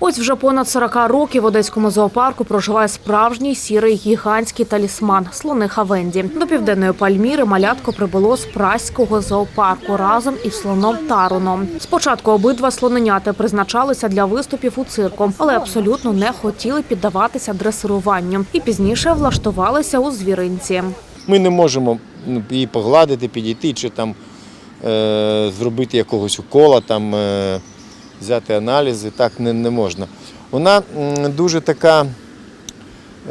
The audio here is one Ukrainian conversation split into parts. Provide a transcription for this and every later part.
Ось вже понад 40 років в одеському зоопарку проживає справжній сірий гігантський талісман слониха Венді. До південної Пальміри малятко прибуло з праського зоопарку разом із слоном Таруном. Спочатку обидва слоненяти призначалися для виступів у цирку, але абсолютно не хотіли піддаватися дресируванню і пізніше влаштувалися у звіринці. Ми не можемо ну, її погладити, підійти чи там е, зробити якогось укола, там, е, взяти аналізи, так не, не можна. Вона дуже така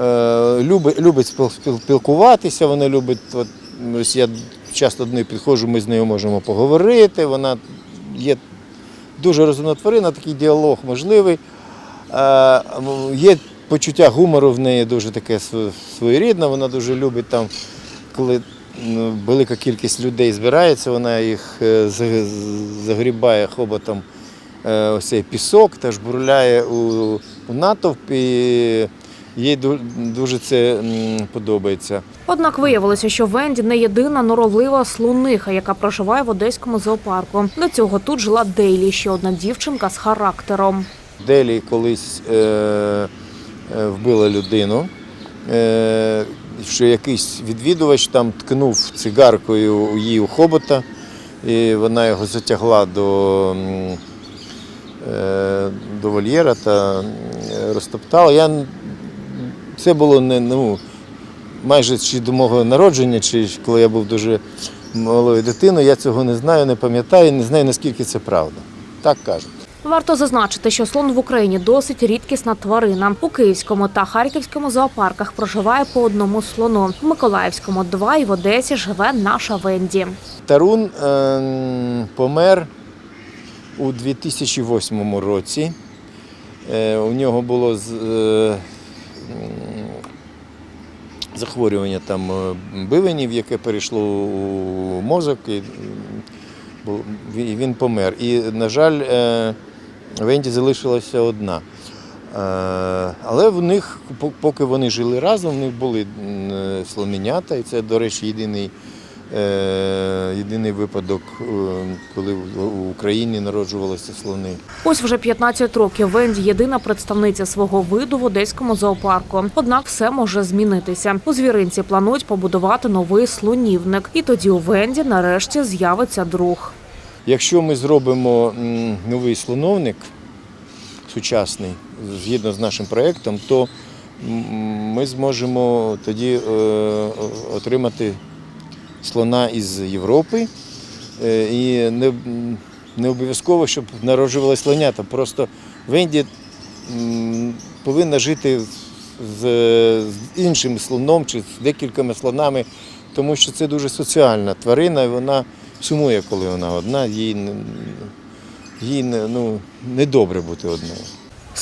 е, любить, любить спіл- спіл- спілкуватися, вона любить, от, ось я часто до неї підходжу, ми з нею можемо поговорити. Вона є дуже розумна тварина, такий діалог можливий. Е, є почуття гумору в неї дуже таке своєрідне, вона дуже любить там, коли ну, велика кількість людей збирається, вона їх е, загрібає хоботом ось цей пісок та жбурляє у, у натовп і їй дуже це подобається. Однак виявилося, що Венді не єдина норовлива слониха, яка проживає в одеському зоопарку. До цього тут жила Дейлі, ще одна дівчинка з характером. Делі колись е, е, вбила людину, е, що якийсь відвідувач там ткнув цигаркою її у хобота, і вона його затягла до, е, до вольєра та розтоптала. Я, це було не, ну, майже чи до мого народження, чи коли я був дуже малою дитиною, я цього не знаю, не пам'ятаю, не знаю, наскільки це правда. Так кажуть. Варто зазначити, що слон в Україні досить рідкісна тварина. У Київському та Харківському зоопарках проживає по одному слону. В Миколаївському два і в Одесі живе наша Венді. Тарун е, помер у 2008 році. Е, у нього було е, захворювання там е, бивенів, яке перейшло у мозок, і, він помер. І, на жаль, Венді залишилася одна. Але в них, пок- поки вони жили разом, в них були слоненята, і це, до речі, єдиний, єдиний випадок, е, коли в в Україні народжувалися слони. Ось вже 15 років Венді єдина представниця свого виду в одеському зоопарку. Однак все може змінитися. У звіринці планують побудувати новий слонівник, і тоді у Венді нарешті з'явиться друг. Якщо ми зробимо новий слоновник сучасний, згідно з нашим проєктом, то ми зможемо тоді е, отримати слона із Європи. Е, І не, не обов'язково, щоб народжувалися слонята. Просто Венді м, повинна жити з, з іншим слоном чи з декількома слонами, тому що це дуже соціальна тварина, і вона сумує, коли вона одна, їй, їй ну, недобре бути одною.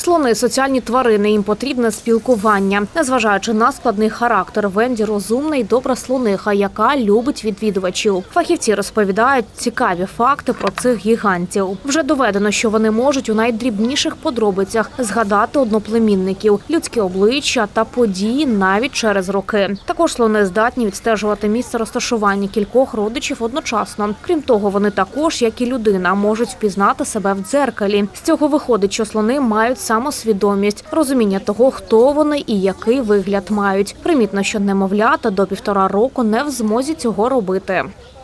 Слони соціальні тварини, їм потрібне спілкування. Незважаючи на складний характер, Венді розумна і добра слониха, яка любить відвідувачів. Фахівці розповідають цікаві факти про цих гігантів. Вже доведено, що вони можуть у найдрібніших подробицях згадати одноплемінників, людське обличчя та події навіть через роки. Також слони здатні відстежувати місце розташування кількох родичів одночасно. Крім того, вони також, як і людина, можуть впізнати себе в дзеркалі. З цього виходить, що слони мають самосвідомість, розуміння того, хто вони і який вигляд мають. Примітно, що немовлята до півтора року не в змозі цього робити.